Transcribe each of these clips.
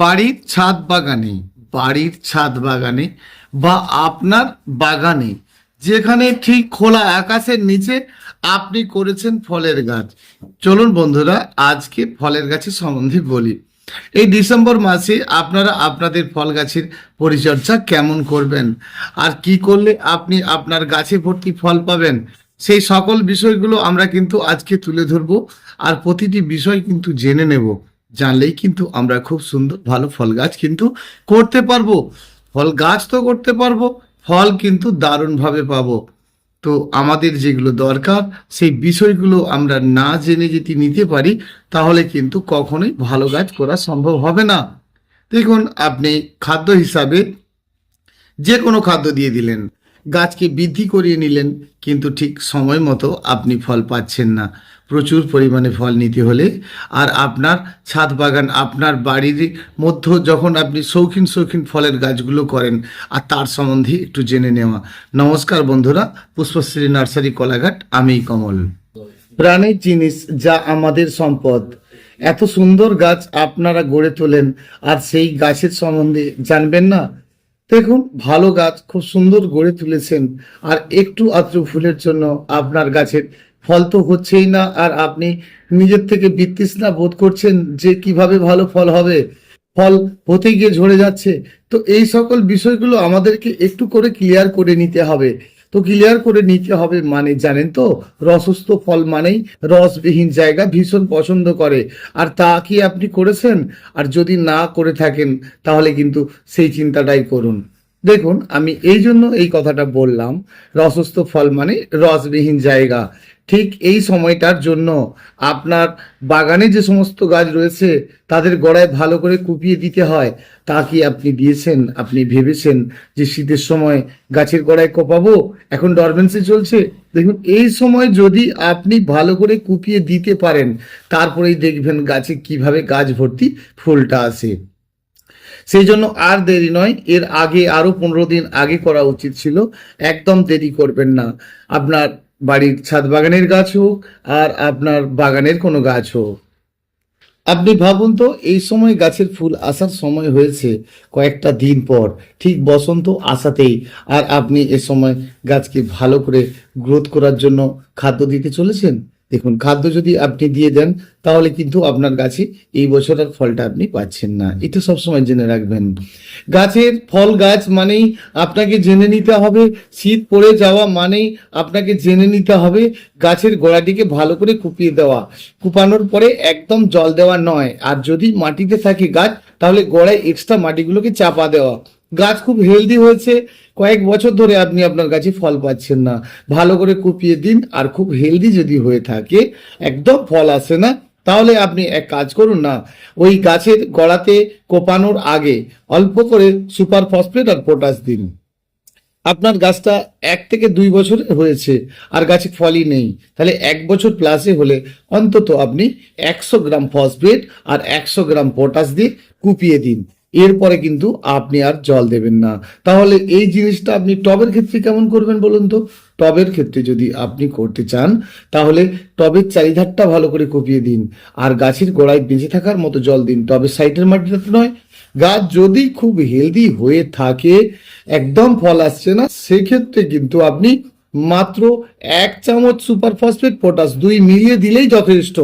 বাড়ির ছাদ বাগানে, বাড়ির ছাদ বাগানে বা আপনার বাগানে, যেখানে ঠিক খোলা আকাশের নিচে আপনি করেছেন ফলের গাছ। চলুন বন্ধুরা, আজকে ফলের গাছের সম্বন্ধে বলি। এই ডিসেম্বর মাসে আপনারা আপনাদের ফল গাছের পরিচর্যা কেমন করবেন? আর কি করলে আপনি আপনার গাছে ভর্তি ফল পাবেন? সেই সকল বিষয়গুলো আমরা কিন্তু আজকে তুলে ধরবো। আর প্রতিটি বিষয় কিন্তু জেনে নেব। জানলেই কিন্তু আমরা খুব সুন্দর, ভালো ফল গাছ কিন্তু করতে পারব। ফল গাছ তো করতে পারব, ফল কিন্তু দারুণভাবে পাবো। তো আমাদের যেগুলো দরকার, সেই বিষয়গুলো আমরা না জেনে যদি নিতে পারি, তাহলে কিন্তু কখনোই ভালো গাছ করা সম্ভব হবে না। দেখুন, আপনি খাদ্য হিসাবে যে কোনো খাদ্য দিয়ে দিলেন, গাছকে বৃদ্ধি করিয়ে নিলেন, কিন্তু ঠিক সময় মতো আপনি ফল পাচ্ছেন না। প্রচুর পরিমাণে ফল নিতে হলে। আর আপনার ছাদ বাগান, আপনার বাড়ির মধ্যে যখন আপনি শৌখিন শৌখিন ফলের গাছগুলো করেন, আর তার সম্বন্ধে একটু জেনে নেওয়া। নমস্কার বন্ধুরা, পুষ্পশ্রী নার্সারি কলাঘাট আমি কমল। প্রাণের জিনিস যা আমাদের সম্পদ। এত সুন্দর গাছ আপনারা গড়ে তোলেন, আর সেই গাছের সম্বন্ধে জানবেন না? দেখুন, ভালো গাছ খুব সুন্দর গড়ে তুলেছেন, আর একটু আত্র ফুলের জন্য আপনার গাছের ফল তো হচ্ছেই না, আর আপনি নিজের থেকে বিতৃষ্ণা বোধ করছেন যে কীভাবে ভালো ফল হবে। ফল হতে গিয়ে ঝরে যাচ্ছে। তো এই সকল বিষয়গুলো আমাদেরকে একটু করে ক্লিয়ার করে নিতে হবে। তো ক্লিয়ার করে নিতে হবে মানে জানেন তো, রসস্থ ফল মানেই রসবিহীন জায়গা ভীষণ পছন্দ করে। আর তা কি আপনি করেছেন? আর যদি না করে থাকেন, তাহলে কিন্তু সেই চিন্তাটাই করুন। দেখুন, আমি এই জন্য এই কথাটা বললাম, রসস্থ ফল মানে রসবিহীন জায়গা। ঠিক এই সময়টার জন্য আপনার বাগানে যে সমস্ত গাছ রয়েছে, তাদের গোড়ায় ভালো করে কুপিয়ে দিতে হয়। তা কি আপনি দিয়েছেন? আপনি ভেবেছেন যে শীতের সময় গাছের গোড়ায় কোপাবো? এখন ডরমেন্সি চলছে। দেখুন, এই সময় যদি আপনি ভালো করে কুপিয়ে দিতে পারেন, তারপরেই দেখবেন গাছে কীভাবে গাছ ভর্তি ফুলটা আসে। সেই জন্য আর দেরি নয়, এর আগে আরও পনেরো দিন আগে করা উচিত ছিল। একদম দেরি করবেন না। আপনার বাড়ির ছাদ বাগানের গাছ হোক, আর আপনার বাগানের কোনো গাছ হোক। আপনি ভাবুন তো, এই সময় গাছের ফুল আসার সময় হয়েছে কয়েকটা দিন পর। ঠিক বসন্ত আসাতেই। আর আপনি এ সময় গাছকে ভালো করে গ্রোথ করার জন্য খাদ্য দিতে চলেছেন? দেখুন, খাদ্য যদি আপনি দিয়ে দেন, তাহলে কিন্তু আপনার গাছে এই বছর আর ফলটা আপনি পাচ্ছেন না। এটা সবসময় জেনে রাখবেন। গাছের ফল গাছ মানেই আপনাকে জেনে নিতে হবে, শীত পড়ে যাওয়া মানেই আপনাকে জেনে নিতে হবে গাছের গোড়াটিকে ভালো করে কুপিয়ে দেওয়া। কুপানোর পরে একদম জল দেওয়া নয়। আর যদি মাটিতে থাকে গাছ, তাহলে গোড়ায় এক্সট্রা মাটিগুলোকে চাপা দেওয়া। গাছ খুব হেলদি হয়েছে। কয়েক বছর ধরে আপনি আপনার গাছে ফল পাচ্ছেন না। ভালো করে কুপিয়ে দিন, আর খুব হেলদি যদি হয়ে থাকে, একদম ফল আসে না, তাহলে আপনি এক কাজ করুন না, ওই গাছের গোড়াতে কোপানোর আগে অল্প করে সুপার ফসফেট আর পটাশ দিন। আপনার গাছটা এক থেকে দুই বছর হয়েছে, আর গাছে ফলই নেই। তাহলে এক বছর প্লাসে হলে অন্তত আপনি একশো গ্রাম ফসফেট আর একশো গ্রাম পটাশ দিয়ে কুপিয়ে দিন। এরপরে কিন্তু আপনি আর জল দেবেন না। তাহলে এই জিনিসটা আপনি টবের ক্ষেত্রে কেমন করবেন বলুন তো? টবের ক্ষেত্রে যদি আপনি করতে চান, তাহলে টবের চারিধারটা ভালো করে কুপিয়ে দিন। আর গাছের গোড়ায় বেঁচে থাকার মতো জল দিন। টবের সাইডের মাটিটাতে নয়। গাছ যদি খুব হেলদি হয়ে থাকে, একদম ফল আসছে না, সেক্ষেত্রে কিন্তু আপনি মাত্র এক চামচ সুপার ফসফেট পটাশ দুই মিলিয়ে দিলেই যথেষ্ট।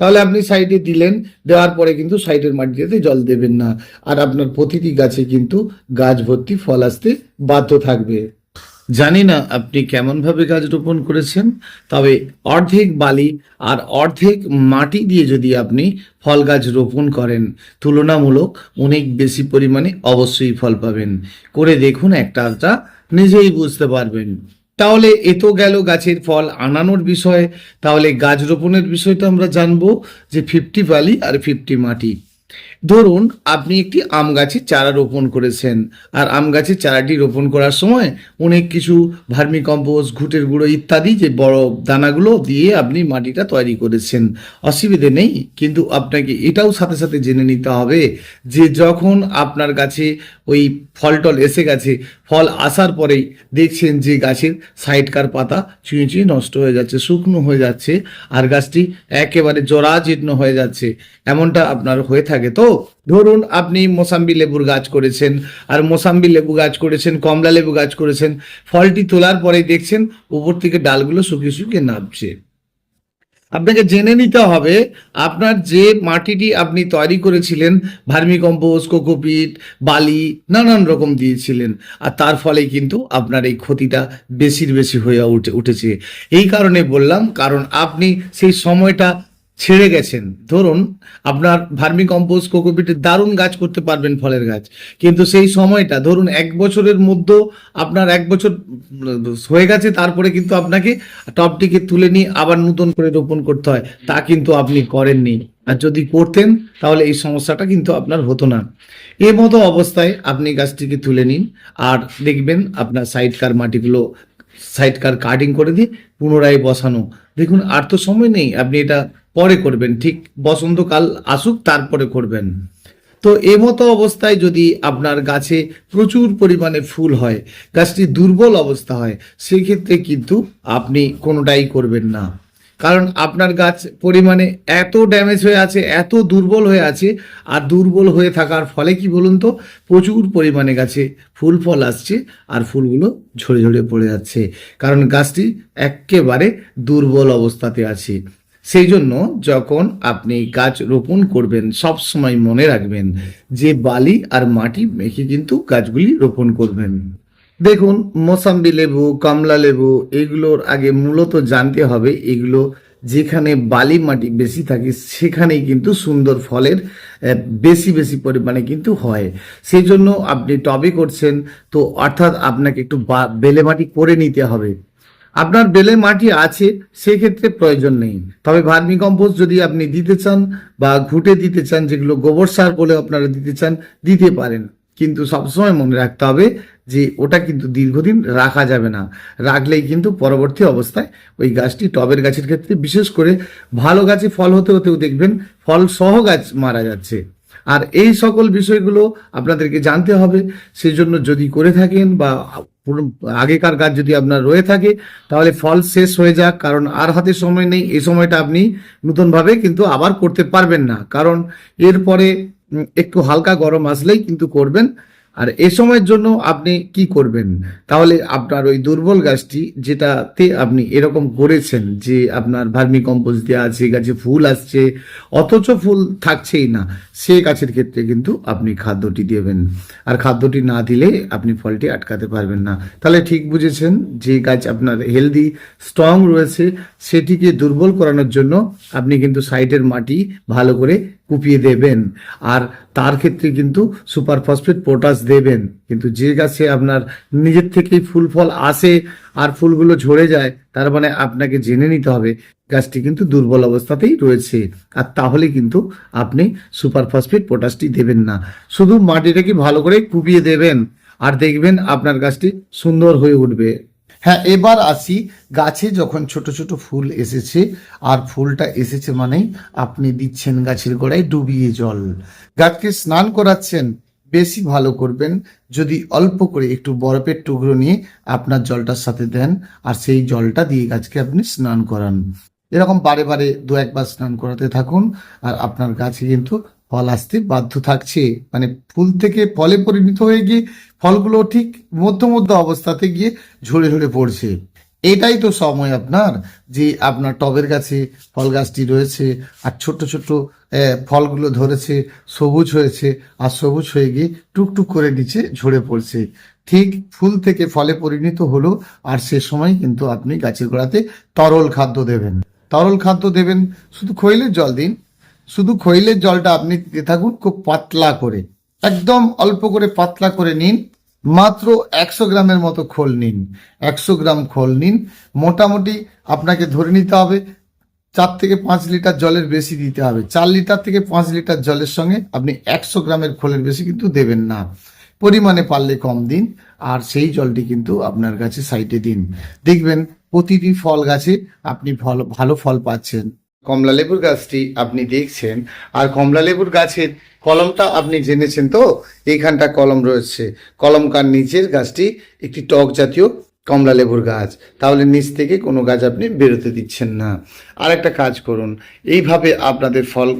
তাহলে আপনি সাইডে দিলেন, দেওয়ার পরে কিন্তু সাইডের মাটিতে জল দেবেন না। আর আপনার প্রতিটি গাছে কিন্তু গাছ ভর্তি ফল আসতে বাধ্য থাকবে। জানি না আপনি কেমনভাবে গাছ রোপণ করেছেন, তবে অর্ধেক বালি আর অর্ধেক মাটি দিয়ে যদি আপনি ফল গাছ রোপণ করেন, তুলনামূলক অনেক বেশি পরিমাণে অবশ্যই ফল পাবেন। করে দেখুন একটা আধটা নিজেই বুঝতে পারবেন। তাহলে এ তো গেল গাছের ফল আনানোর বিষয়ে। তাহলে গাছ রোপণের বিষয়টা আমরা জানব যে ফিফটি বালি আর ফিফটি মাটি। ধরুন, আপনি একটি আম গাছের চারা রোপণ করেছেন, আর আম গাছের চারাটি রোপণ করার সময় অনেক কিছু ভার্মি কম্পোস্ট, ঘুটের গুঁড়ো ইত্যাদি যে বড় দানাগুলো দিয়ে আপনি মাটিটা তৈরি করেছেন। অসুবিধে নেই, কিন্তু আপনাকে এটাও সাথে সাথে জেনে নিতে হবে যে যখন আপনার গাছে ওই ফল টল এসে গেছে, ফল আসার পরেই দেখছেন যে গাছের সাইডকার পাতা চুঁয়ে চুঁয়ে নষ্ট হয়ে যাচ্ছে, শুকনো হয়ে যাচ্ছে, আর গাছটি একেবারে জরাজীর্ণ হয়ে যাচ্ছে। এমনটা আপনার হয়ে থাকে তো? ধরুন আপনি মোসাম্বি লেবুর গাছ করেছেন, আর মোসাম্বি লেবু গাছ করেছেন, কমলা লেবু গাছ করেছেন, ফলটি তোলার পরে দেখছেন উপর থেকে ডালগুলো শুকিয়ে শুকিয়ে নামছে। আপনাকে জেনে নিতে হবে, আপনার যে মাটিটি আপনি তৈরি করেছিলেন, ভার্মি কম্পোস্ট, কোকোপিট, বালি, নানান রকম দিয়েছিলেন, আর তার ফলে কিন্তু আপনার এই ক্ষতিটা বেশির বেশি হয়ে উঠে, উঠেছে। এই কারণে বললাম, কারণ আপনি সেই সময়টা ছেড়ে গেছেন। ধরুন, আপনার ভার্মি কম্পোস্ট কোকোপিটের দারুণ গাছ করতে পারবেন ফলের গাছ। কিন্তু সেই সময়টা, ধরুন, এক বছরের মধ্যে আপনার এক বছর হয়ে গেছে, তারপরে কিন্তু আপনাকে টপটিকে তুলে নিয়ে আবার নতুন করে রোপণ করতে হয়। তা কিন্তু আপনি করেননি। আর যদি করতেন, তাহলে এই সমস্যাটা কিন্তু আপনার হতো না। এ মতো অবস্থায় আপনি গাছটিকে তুলে নিন, আর দেখবেন আপনার সাইডকার মাটিগুলো সাইডকার কাটিং করে দিয়ে পুনরায় বসানো। দেখুন, আর তো সময় নেই, আপনি এটা পরে করবেন। ঠিক বসন্তকাল আসুক, তারপরে করবেন। তো এ মতো অবস্থায় যদি আপনার গাছে প্রচুর পরিমাণে ফুল হয়, গাছটি দুর্বল অবস্থা হয়, সেক্ষেত্রে কিন্তু আপনি কোনোটাই করবেন না। কারণ আপনার গাছ পরিমাণে এত ড্যামেজ হয়ে আছে, এত দুর্বল হয়ে আছে, আর দুর্বল হয়ে থাকার ফলে কি বলুন তো, প্রচুর পরিমাণে গাছে ফুল ফল আসছে আর ফুলগুলো ঝরে ঝরে পড়ে যাচ্ছে। কারণ গাছটি একেবারে দুর্বল অবস্থাতে আছে। সেই জন্য যখন আপনি গাছ রোপণ করবেন, সব সময় মনে রাখবেন যে বালি আর মাটি মেখে কিন্তু গাছগুলি রোপণ করবেন। দেখুন, মোসাম্বি লেবু, কমলা লেবু, এগুলোর আগে মূলত জানতে হবে এগুলো যেখানে বালি মাটি বেশি থাকে সেখানেই কিন্তু সুন্দর ফলের বেশি বেশি পরিমাণে কিন্তু হয়। সেই জন্য আপনি টবে করছেন, তো অর্থাৎ আপনাকে একটু বেলে মাটি করে নিতে হবে। আপনার বেলে মাটি আছে, সেক্ষেত্রে প্রয়োজন নেই। তবে ভার্মি কম্পোস্ট যদি আপনি দিতে চান বা ঘুটে দিতে চান, যেগুলো গোবর সার বলে আপনারা দিতে চান, দিতে পারেন। কিন্তু সবসময় মনে রাখতে হবে যে ওটা কিন্তু দীর্ঘদিন রাখা যাবে না। রাখলেই কিন্তু পরবর্তী অবস্থায় ওই গাছটি টবের গাছের ক্ষেত্রে, বিশেষ করে ভালো গাছে ফল হতে হতেও দেখবেন ফল সহ গাছ মারা যাচ্ছে। আর এই সকল বিষয়গুলো আপনাদেরকে জানতে হবে। সেই জন্য যদি করে থাকেন বা আগেকার গাছ যদি আপনার রয়ে থাকে, তাহলে ফল শেষ হয়ে যাক। কারণ আর হাতে সময় নেই। এই সময়টা আপনি নতুনভাবে কিন্তু আবার করতে পারবেন না। কারণ এরপরে একটু হালকা গরম আসলেই কিন্তু করবেন। আর এ সময়ের জন্য আপনি কি করবেন? তাহলে আপনার ওই দুর্বল গাছটি যেটাতে আপনি এরকম করেছেন যে আপনার ভার্মি কম্পোস্ট দেওয়া আছে গাছে ফুল আসছে, অথচ ফুল থাকছেই না, সে গাছের ক্ষেত্রে কিন্তু আপনি খাদ্যটি দেবেন। আর খাদ্যটি না দিলে আপনি ফলটি আটকাতে পারবেন না। তাহলে ঠিক বুঝেছেন যে গাছ আপনার হেলদি স্ট্রং রয়েছে, সেটিকে দুর্বল করানোর জন্য আপনি কিন্তু সাইডের মাটি ভালো করে কুপিয়ে দেবেন। আর তার ক্ষেত্রে কিন্তু সুপার ফসফেট পটাশ দেবেন। কিন্তু যে গাছে আপনার নিজের থেকেই ফুল ফল আসে আর ফুলগুলো ঝরে যায়, তার মানে আপনাকে জেনে নিতে হবে, গাছটি কিন্তু দুর্বল অবস্থাতেই রয়েছে। আর তাহলে কিন্তু আপনি সুপার ফসফেট পটাশটি দেবেন না। শুধু মাটিটাকে ভালো করে কুপিয়ে দেবেন, আর দেখবেন আপনার গাছটি সুন্দর হয়ে উঠবে। হ্যাঁ এবার আসি গাছে যখন ছোট ছোট ফুল এসেছে, আর ফুলটা এসেছে মানেই আপনি দিচ্ছেন গাছের গোড়ায় ডুবিয়ে জল। গাছকে স্নান করাচ্ছেন, বেশি ভালো করবেন। যদি অল্প করে একটু বরফের টুকরো নিয়ে আপনার জলটার সাথে দেন, আর সেই জলটা দিয়ে গাছকে আপনি স্নান করান। এরকম বারে বারে দু একবার স্নান করাতে থাকুন, আর আপনার গাছে কিন্তু ফল আসতে বাধ্য থাকছে। মানে ফুল থেকে ফলে পরিণত হয়ে গিয়ে ফলগুলো ঠিক মধ্য মধ্য অবস্থাতে গিয়ে ঝরে ঝরে পড়ছে। এটাই তো সময় আপনার, যে আপনার টবের গাছে ফল গাছটি রয়েছে আর ছোট ছোট ফলগুলো ধরেছে, সবুজ হয়েছে আর সবুজ হয়ে গিয়ে টুকটুক করে নিচে ঝরে পড়ছে। ঠিক ফুল থেকে ফলে পরিণত হলো আর সে সময় কিন্তু আপনি গাছের গোড়াতে তরল খাদ্য দেবেন। তরল খাদ্য দেবেন শুধু খৈলের জল দিন। শুধু খৈলের জলটা আপনি দিতে থাকুন খুব পাতলা করে। একদম অল্প করে পাতলা করে নিন। মাত্র একশো গ্রামের মতো খোল নিন। একশো গ্রাম খোল নিন। মোটামুটি আপনাকে ধরে নিতে হবে, চার থেকে পাঁচ লিটার জলের বেশি দিতে হবে। চার লিটার থেকে পাঁচ লিটার জলের সঙ্গে আপনি একশো গ্রামের খোলের বেশি কিন্তু দেবেন না। পরিমাণে পারলে কম দিন, আর সেই জলটি কিন্তু আপনার কাছে সাইটে দিন। দেখবেন প্রতিটি ফল গাছে আপনি ফল, ভালো ফল পাচ্ছেন। কমলা লেবুর গাছটি আপনি দেখছেন, আর কমলা লেবুর গাছের কলমটা আপনি জেনেছেন তো? এইখানটা কলম রয়েছে। কলমকার নিচের গাছটি একটি টক জাতীয় কমলা লেবুর গাছ। তাহলে নিচ থেকে কোনো গাছ আপনি বেরোতে দিচ্ছেন না। আর একটা কাজ করুন। এইভাবে আপনাদের ফল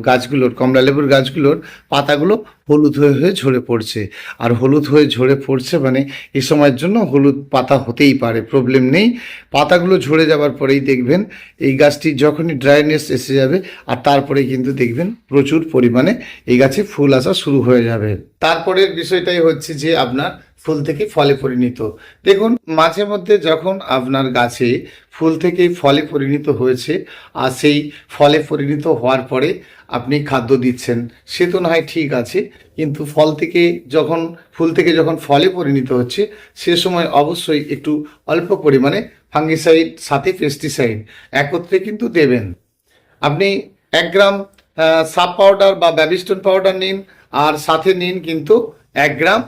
গাছগুলোর কমলা লেবুর গাছগুলোর পাতাগুলো হলুদ হয়ে হয়ে ঝরে পড়ছে। আর হলুদ হয়ে ঝরে পড়ছে মানে এ সময়ের জন্য হলুদ পাতা হতেই পারে প্রবলেম নেই। পাতাগুলো ঝরে যাওয়ার পরেই দেখবেন এই গাছটি যখনই ড্রাইনেস এসে যাবে আর তারপরে কিন্তু দেখবেন প্রচুর পরিমাণে এই গাছে ফুল আসা শুরু হয়ে যাবে। তারপরের বিষয়টাই হচ্ছে যে আপনার ফুল থেকে ফলে পরিণত। দেখুন, মাঝে মধ্যে যখন আপনার গাছে ফুল থেকে ফলে পরিণত হয়েছে, আর সেই ফলে পরিণত হওয়ার পরে আপনি খাদ্য দিচ্ছেন, সে তো না হয় ঠিক আছে, কিন্তু ফল থেকে যখন, ফুল থেকে যখন ফলে পরিণত হচ্ছে, সে সময় অবশ্যই একটু অল্প পরিমাণে ফাঙ্গিসাইড, সাথে পেস্টিসাইড একত্রে কিন্তু দেবেন। আপনি এক গ্রাম সাপ পাউডার বা ব্যাবিস্টন পাউডার নিন, আর সাথে নিন কিন্তু এক গ্রাম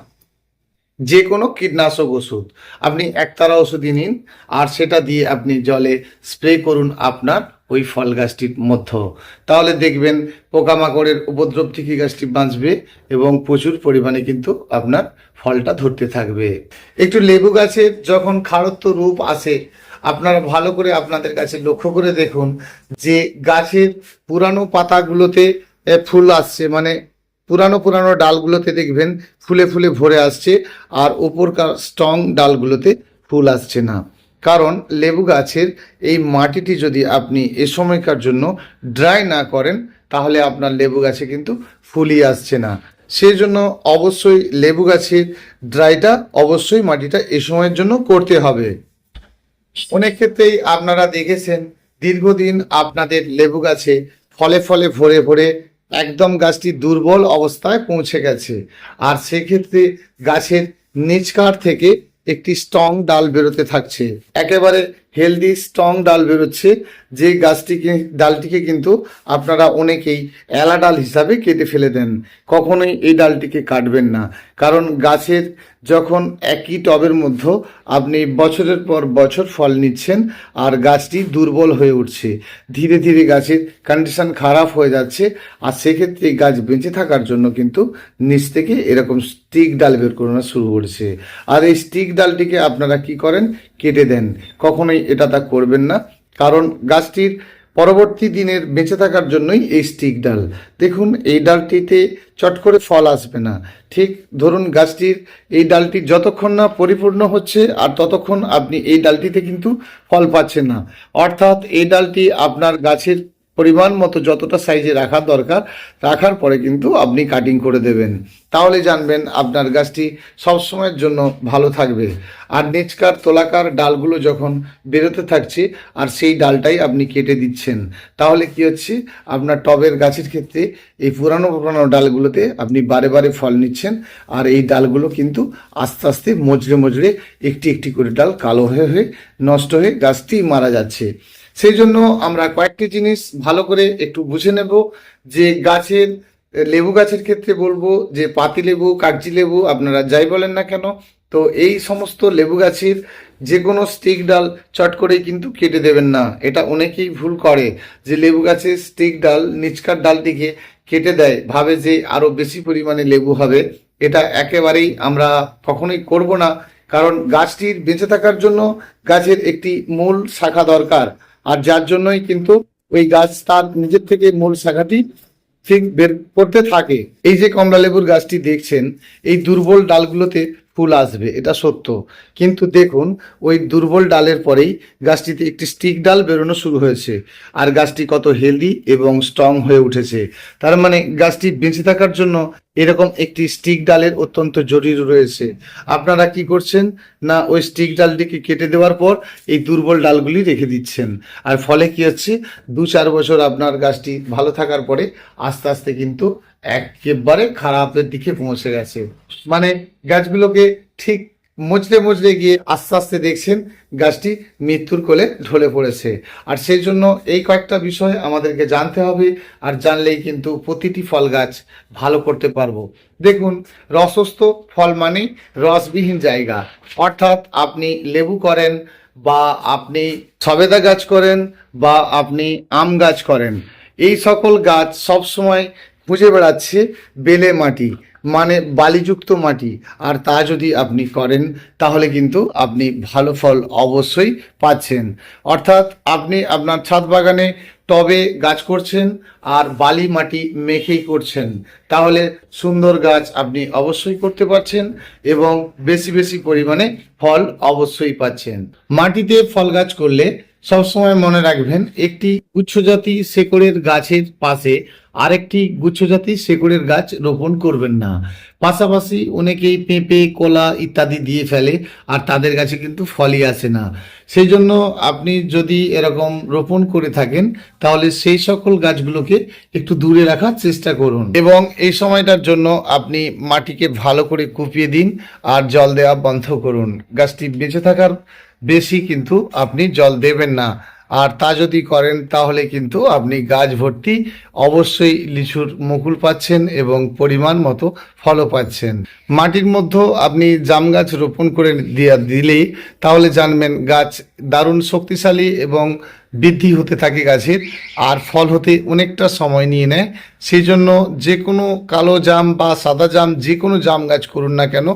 যে কোনো কীটনাশক ওষুধ। আপনি একতারা ওষুধই নিন, আর সেটা দিয়ে আপনি জলে স্প্রে করুন আপনার ওই ফল গাছটির মধ্যে। তাহলে দেখবেন পোকামাকড়ের উপদ্রব থেকে গাছটি বাঁচবে এবং প্রচুর পরিমাণে কিন্তু আপনার ফলটা ধরতে থাকবে। একটু লেবু গাছের যখন খারত্ব রূপ আসে, আপনারা ভালো করে আপনাদের কাছে লক্ষ্য করে দেখুন যে গাছের পুরানো পাতাগুলোতে ফুল আসছে মানে পুরানো পুরানো ডালগুলোতে দেখবেন ফুলে ফুলে ভরে আসছে, আর উপরকার স্ট্রং ডালগুলোতে ফুল আসছে না। কারণ লেবু গাছের এই মাটিটি যদি আপনি এ সময়কার জন্য ড্রাই না করেন, তাহলে আপনার লেবু গাছে কিন্তু ফুলই আসছে না। সেই জন্য অবশ্যই লেবু গাছের ড্রাইটা অবশ্যই মাটিটা এ সময়ের জন্য করতে হবে। অনেক ক্ষেত্রেই আপনারা দেখেছেন, দীর্ঘদিন আপনাদের লেবু গাছে ফলে ফলে ভরে ভরে একদম গাছটি দুর্বল অবস্থায় পৌঁছে গেছে। আর সেক্ষেত্রে গাছের নিচকার থেকে একটি স্ট্রং ডাল বেরোতে থাকছে। একেবারে হেলদি, স্ট্রং ডাল বেরোচ্ছে। যে গাছটিকে, ডালটিকে কিন্তু আপনারা অনেকেই এলা ডাল হিসাবে কেটে ফেলে দেন। কখনোই এই ডালটিকে কাটবেন না। কারণ গাছের যখন একই টবের মধ্যে আপনি বছরের পর বছর ফল নিচ্ছেন আর গাছটি দুর্বল হয়ে উঠছে, ধীরে ধীরে গাছের কন্ডিশন খারাপ হয়ে যাচ্ছে, আর সেক্ষেত্রে গাছ বেঁচে থাকার জন্য কিন্তু নিচ থেকে এরকম স্টিক ডাল বের করানো শুরু করছে। আর এই স্টিক ডালটিকে আপনারা কি করেন? কেটে দেন। কখনোই এটা তা করবেন না। কারণ গাছটির পরবর্তী দিনের বেঁচে থাকার জন্যই এই স্টিক ডাল। দেখুন, এই ডালটিতে চট করে ফল আসবে না। ঠিক ধরুন গাছটির এই ডালটি যতক্ষণ না পরিপূর্ণ হচ্ছে, আর ততক্ষণ আপনি এই ডালটিতে কিন্তু ফল পাচ্ছেন না। অর্থাৎ এই ডালটি আপনার গাছের পরিমাণ মতো যতটা সাইজে রাখা দরকার, রাখার পরে কিন্তু আপনি কাটিং করে দেবেন। তাহলে জানবেন আপনার গাছটি সবসময়ের জন্য ভালো থাকবে। আর নিচকার, তোলাকার ডালগুলো যখন বেরোতে থাকছে, আর সেই ডালটাই আপনি কেটে দিচ্ছেন, তাহলে কি হচ্ছে? আপনার টবের গাছের ক্ষেত্রে এই পুরানো পুরানো ডালগুলোতে আপনি বারে বারে ফল নিচ্ছেন, আর এই ডালগুলো কিন্তু আস্তে আস্তে মজড়ে মজড়ে একটি একটি করে ডাল কালো হয়ে হয়ে নষ্ট হয়ে গাছটি মারা যাচ্ছে। সেই জন্য আমরা কয়েকটি জিনিস ভালো করে একটু বুঝে নেব যে গাছের, লেবু গাছের ক্ষেত্রে বলব যে পাতি লেবু, কাগজি লেবু আপনারা যাই বলেন না কেন, তো এই সমস্ত লেবু গাছের যে কোনো স্টিক ডাল চট করেই কিন্তু কেটে দেবেন না। এটা অনেকেই ভুল করে যে লেবু গাছের স্টিক ডাল, নিচকার ডালটিকে কেটে দেয়, ভাবে যে আরও বেশি পরিমাণে লেবু হবে। এটা একেবারেই আমরা কখনোই করব না, কারণ গাছটির বেঁচে থাকার জন্য গাছের একটি মূল শাখা দরকার। আর যার জন্যই কিন্তু ওই গাছ তার নিজের থেকে মূল শাখাটি ঠিক বের করতে থাকে। এই যে কমলা লেবুর গাছটি দেখছেন, এই দুর্বল ডালগুলোতে ফুল আসবে, এটা সত্য। কিন্তু দেখুন, ওই দুর্বল ডালের পরেই গাছটিতে একটি স্টিক ডাল বেরোনো শুরু হয়েছে। আর গাছটি কত হেলদি এবং স্ট্রং হয়ে উঠেছে। তার মানে গাছটি বেঁচে থাকার জন্য এরকম একটি স্টিক ডালের অত্যন্ত জরুরি রয়েছে। আপনারা কি করছেন? না, ওই স্টিক ডালটিকে কেটে দেওয়ার পর এই দুর্বল ডালগুলি রেখে দিচ্ছেন। আর ফলে কি হচ্ছে? দু চার বছর আপনার গাছটি ভালো থাকার পরে আস্তে আস্তে কিন্তু একেবারে খারাপের দিকে পৌঁছে গেছে। মানে গাছগুলোকে ঠিক মজলে মজলে গিয়ে আস্তে আস্তে দেখছেন গাছটি মৃত্যুর কোলে ঢলে পড়েছে। আর সেই জন্য এই কয়েকটা বিষয় আমাদেরকে জানতে হবে, আর জানলেই কিন্তু প্রতিটি ফল গাছ ভালো করতে পারব। দেখুন, রসস্থ ফল মানে রসবিহীন জায়গা। অর্থাৎ আপনি লেবু করেন, বা আপনি সবেদা গাছ করেন, বা আপনি আম গাছ করেন। এই সকল গাছ সব খুঁজে বেড়াচ্ছে, বেলে মাটি মানে বালিযুক্ত মাটি। আর তা যদি আপনি করেন, তাহলে কিন্তু আপনি ভালো ফল অবশ্যই পাচ্ছেন। অর্থাৎ আপনি আপনার ছাদ বাগানে টবে গাছ করছেন আর বালি মাটি মেখেই করছেন, তাহলে সুন্দর গাছ আপনি অবশ্যই করতে পারছেন এবং বেশি বেশি পরিমাণে ফল অবশ্যই পাচ্ছেন। মাটিতে ফল গাছ করলে সবসময় মনে রাখবেন, একটি গুচ্ছজাতি শেকড়ের গাছের পাশে আরেকটি গুচ্ছজাতি শেকড়ের গাছ রোপণ করবেন না। পাশাপাশি অনেকেই পেঁপে, কলা ইত্যাদি দিয়ে ফেলে আর তাদের গাছে কিন্তু ফলই আসে না। সেই জন্য আপনি যদি এরকম রোপণ করে থাকেন, তাহলে সেই সকল গাছগুলোকে একটু দূরে রাখার চেষ্টা করুন। এবং এই সময়টার জন্য আপনি মাটিকে ভালো করে কুপিয়ে দিন আর জল দেওয়া বন্ধ করুন। গাছটি বেঁচে থাকার বেশি কিন্তু আপনি জল দেবেন না। আর তা যদি করেন, তাহলে কিন্তু আপনি গাছ ভর্তি অবশ্যই লিচুর মুকুল পাচ্ছেন এবং পরিমাণ মতো ফলও পাচ্ছেন। মাটির মধ্যে আপনি জাম গাছ রোপণ করে দিয়া দিলেই, তাহলে জানবেন গাছ দারুণ শক্তিশালী এবং বৃদ্ধি হতে থাকে গাছের, আর ফল হতে অনেকটা সময় নিয়ে নেয়। সেই জন্য যে কোনো কালো জাম বা সাদা জাম, যে কোনো জাম গাছ করুন না কেন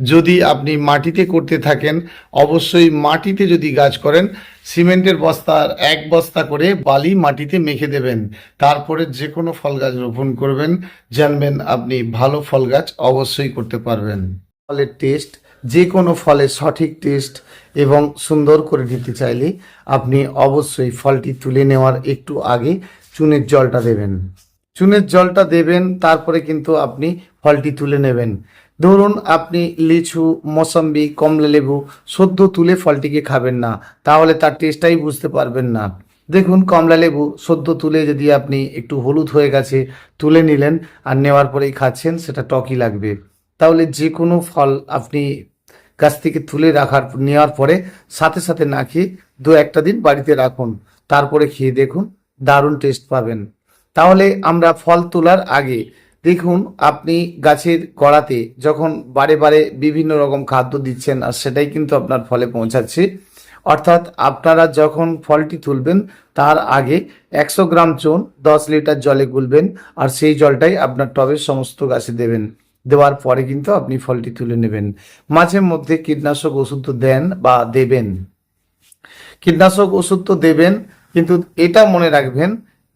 যদি আপনি মাটিতে করতে থাকেন, অবশ্যই মাটিতে যদি গাছ করেন, সিমেন্টের বস্তার এক বস্তা করে বালি মাটিতে মেখে দেবেন। তারপরে যে কোনো ফল গাছ রোপণ করবেন, জানবেন আপনি ভালো ফল গাছ অবশ্যই করতে পারবেন। ফলের টেস্ট যে কোনো ফলের সঠিক টেস্ট এবং সুন্দর করে দিতে চাইলে আপনি অবশ্যই ফলটি তুলে নেওয়ার একটু আগে চুনের জলটা দেবেন। চুনের জলটা দেবেন, তারপরে কিন্তু আপনি ফলটি তুলে নেবেন। ধরুন আপনি লিচু, মৌসম্বি, কমলা লেবু সদ্য তুলে ফলটিকে খাবেন না, তাহলে তার টেস্টটাই বুঝতে পারবেন না। দেখুন, কমলা লেবু সদ্য তুলে যদি আপনি একটু হলুদ হয়ে গেছে, তুলে নিলেন আর নেওয়ার পরেই খাচ্ছেন, সেটা টকই লাগবে। তাহলে যে কোনো ফল আপনি গাছ থেকে তুলে রাখার, নেওয়ার পরে সাথে সাথে না খেয়ে দু একটা দিন বাড়িতে রাখুন। তারপরে খেয়ে দেখুন, দারুণ টেস্ট পাবেন। তাহলে আমরা ফল তোলার আগে দেখুন আপনি গাছের গোড়াতে যখন বারে বারে বিভিন্ন রকম খাদ্য দিচ্ছেন আর সেটাই কিন্তু আপনার ফলে পৌঁছাচ্ছে, অর্থাৎ আপনারা যখন ফলটি তুলবেন তার আগে একশো গ্রাম চুন, দশ লিটার জলে গুলবেন আর সেই জলটাই আপনার টবের সমস্ত গাছে দেবেন। দেওয়ার পরে কিন্তু আপনি ফলটি তুলে নেবেন। মাঝে মধ্যে কীটনাশক ওষুধ তো দেন বা দেবেন। কীটনাশক ওষুধ তো দেবেন, কিন্তু এটা মনে রাখবেন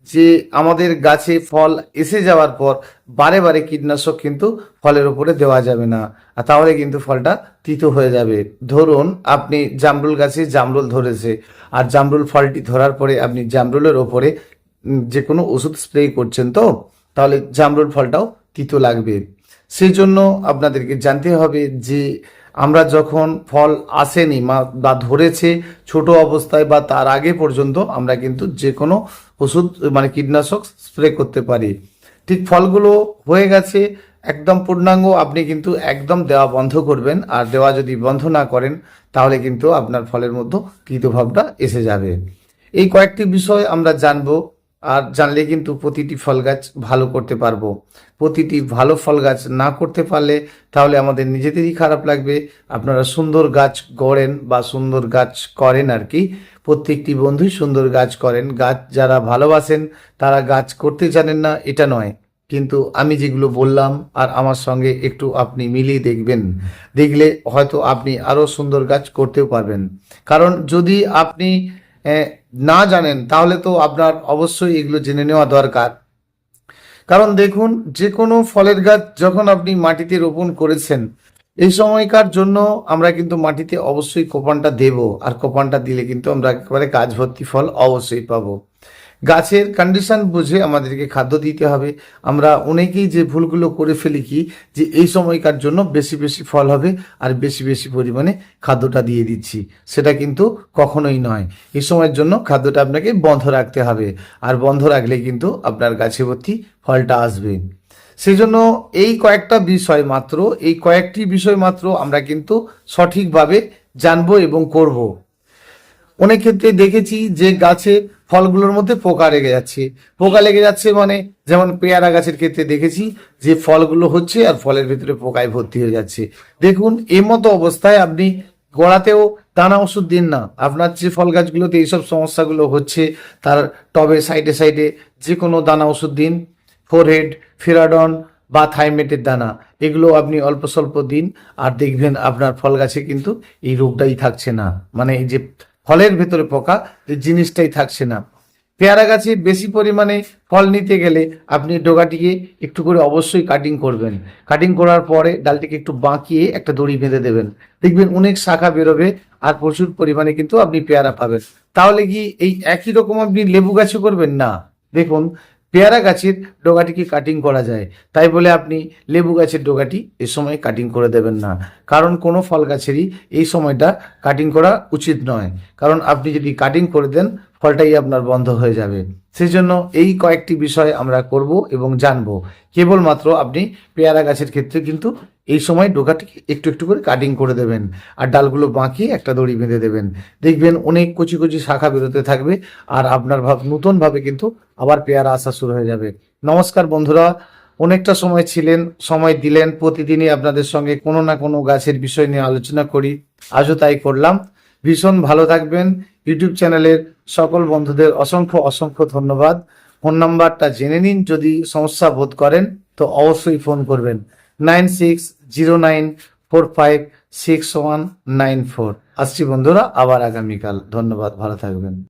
যে আমাদের গাছে ফল এসে যাওয়ার পর বারে বারে কীটনাশক কিন্তু ফলের উপরে দেওয়া যাবে না। আর তাহলে কিন্তু ফলটা তিতো হয়ে যাবে। ধরুন আপনি জামরুল গাছে জামরুল ধরেছে, আর জামরুল ফলটি ধরার পরে আপনি জামরুলের ওপরে যে কোনো ওষুধ স্প্রে করছেন তো, তাহলে জামরুল ফলটাও তিতো লাগবে। সেই জন্য আপনাদেরকে জানতে হবে যে আমরা যখন ফল আসেনি বা ধরেছে ছোট অবস্থায় বা তার আগে পর্যন্ত, আমরা কিন্তু যে কোনো ওষুধ মানে কীটনাশক স্প্রে করতে পারি। ঠিক ফলগুলো হয়ে গেছে, একদম পূর্ণাঙ্গ, আপনি কিন্তু একদম দেওয়া বন্ধ করবেন, আর দেওয়া যদি বন্ধ না করেন, তাহলে কিন্তু আপনার ফলের মধ্যে কৃতভাবটা এসে যাবে। এই কয়েকটি বিষয় আমরা জানব। আর জানলে কিন্তু প্রতিটি ফল গাছ ভালো করতে পারব। প্রতিটি ভালো ফল গাছ না করতে পারলে তাহলে আমাদের নিজেদেরই খারাপ লাগবে। আপনারা সুন্দর গাছ গড়েন বা সুন্দর গাছ করেন আর কি প্রত্যেকটি বন্ধুই সুন্দর গাছ করেন। গাছ যারা ভালোবাসেন, তারা গাছ করতে জানেন না, এটা নয়। কিন্তু আমি যেগুলো বললাম আর আমার সঙ্গে একটু আপনি মিলিয়ে দেখবেন। দেখলে হয়তো আপনি আরও সুন্দর গাছ করতেও পারবেন। কারণ যদি আপনি না জানেন, তাহলে তো আপনার অবশ্যই এগুলো জেনে নেওয়া দরকার। কারণ দেখুন, যে কোনো ফলের গাছ যখন আপনি মাটিতে রোপণ করেছেন, এই সময়কার জন্য আমরা কিন্তু মাটিতে অবশ্যই কোপানটা দেব, আর কোপানটা দিলে কিন্তু আমরা একেবারে গাছ ভর্তি ফল অবশ্যই পাবো। গাছের কন্ডিশন বুঝে আমাদেরকে খাদ্য দিতে হবে। আমরা অনেকেই যে ভুলগুলো করে ফেলি কি, যে এই সময়কার জন্য বেশি বেশি ফল হবে আর বেশি বেশি পরিমাণে খাদ্যটা দিয়ে দিচ্ছি। সেটা কিন্তু কখনোই নয়। এই সময়ের জন্য খাদ্যটা আপনাকে বন্ধ রাখতে হবে। আর বন্ধ রাখলে কিন্তু আপনার গাছে ভর্তি ফলটা আসবে। সেই জন্য এই কয়েকটা বিষয় মাত্র, এই কয়েকটি বিষয় মাত্র আমরা কিন্তু সঠিকভাবে জানব এবং করব। অনেক ক্ষেত্রে দেখেছি যে গাছে ফলগুলোর মধ্যে পোকা লেগে যাচ্ছে। পোকা লেগে যাচ্ছে মানে যেমন পেয়ারা গাছের ক্ষেত্রে দেখেছি যে ফলগুলো হচ্ছে আর ফলের ভিতরে পোকায় ভর্তি হয়ে যাচ্ছে। দেখুন, এই মতো অবস্থায় আপনি গোড়াতেও দানা ওষুধ দিন না। আপনার যে ফল গাছগুলোতে এইসব সমস্যাগুলো হচ্ছে, তার টবে সাইডে সাইডে যে কোনো দানা ওষুধ দিন। ফোরহেড, ফেরাডন বা থাইমেটের দানা, এগুলো আপনি অল্প স্বল্প দিন। আর দেখবেন আপনার ফল গাছে কিন্তু এই রোগটাই থাকছে না। মানে এই যে ফলের ভেতরে পোকা, যে জিনিসটাই থাকছে না। পেয়ারা গাছে বেশি পরিমাণে ফল নিতে গেলে আপনি ডোগাটিকে একটু করে অবশ্যই কাটিং করবেন। কাটিং করার পরে ডালটিকে একটু বাঁকিয়ে একটা দড়ি বেঁধে দেবেন। দেখবেন অনেক শাখা বেরোবে আর প্রচুর পরিমাণে কিন্তু আপনি পেয়ারা পাবেন। তাহলে কি এই একই রকম আপনি লেবু গাছে করবেন? না। দেখুন পেয়ারা গাছের ডোগাটিকে কাটিং করা যায়? তাই বলে আপনি লেবু গাছের ডোগাটি এ সময় কাটিং করে দেবেন না। কারণ কোনো ফল গাছেরই এই সময়টা কাটিং করা উচিত নয়। কারণ আপনি যদি কাটিং করে দেন ফলটাই আপনার বন্ধ হয়ে যাবে। সেই জন্য এই কয়েকটি বিষয় আমরা করব এবং জানব। কেবলমাত্র আপনি পেয়ারা গাছের ক্ষেত্রে কিন্তু এই সময় ডোকাটি একটু একটু করে কাটিং করে দেবেন। আর ডালগুলো বাঁকিয়ে একটা দড়ি বেঁধে দেবেন। দেখবেন অনেক কচি কচি শাখা বেরোতে থাকবে আর আপনার ভাব নতুনভাবে কিন্তু আবার পেয়ারা আসা শুরু হয়ে যাবে। নমস্কার বন্ধুরা, অনেকটা সময় ছিলেন, সময় দিলেন। প্রতিদিনই আপনাদের সঙ্গে কোনো না কোনো গাছের বিষয় নিয়ে আলোচনা করি। আজও তাই করলাম। ভীষণ ভালো থাকবেন। ইউটিউব চ্যানেলের সকল বন্ধুদের অসংখ্য অসংখ্য ধন্যবাদ। ফোন নাম্বারটা জেনে নিন যদি সমস্যা বোধ করেন, তো অবশ্যই ফোন করবেন। Nine six zero nine four five six one nine four. আসছি বন্ধুরা, আবার আগামীকাল। ধন্যবাদ, ভালো থাকবেন।